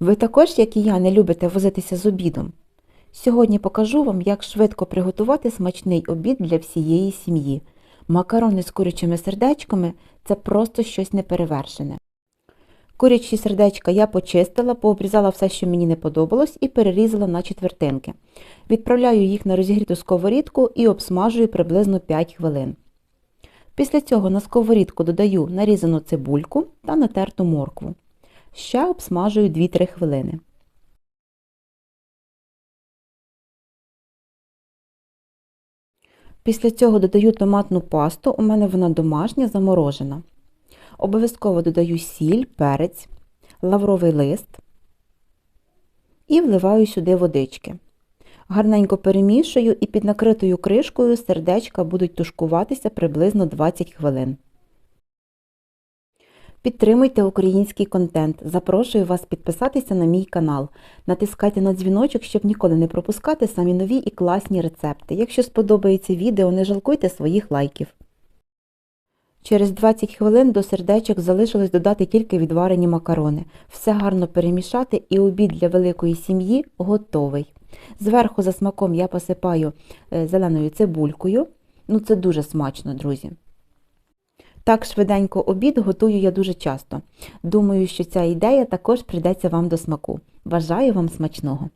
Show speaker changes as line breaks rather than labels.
Ви також, як і я, не любите возитися з обідом. Сьогодні покажу вам, як швидко приготувати смачний обід для всієї сім'ї. Макарони з курячими сердечками це просто щось неперевершене. Курячі сердечка я почистила, пообрізала все, що мені не подобалось, і перерізала на четвертинки. Відправляю їх на розігріту сковорідку і обсмажую приблизно 5 хвилин. Після цього на сковорідку додаю нарізану цибульку та натерту моркву. Ще обсмажую 2-3 хвилини. Після цього додаю томатну пасту, у мене вона домашня, заморожена. Обов'язково додаю сіль, перець, лавровий лист і вливаю сюди водички. Гарненько перемішую і під накритою кришкою сердечка будуть тушкуватися приблизно 20 хвилин. Підтримуйте український контент. Запрошую вас підписатися на мій канал. Натискайте на дзвіночок, щоб ніколи не пропускати самі нові і класні рецепти. Якщо сподобається відео, не жалкуйте своїх лайків. Через 20 хвилин до сердечок залишилось додати тільки відварені макарони. Все гарно перемішати і обід для великої сім'ї готовий. Зверху за смаком я посипаю е, зеленою цибулькою. Ну це дуже смачно, друзі. Так швиденько обід готую я дуже часто. Думаю, що ця ідея також прийдеться вам до смаку. Бажаю вам смачного!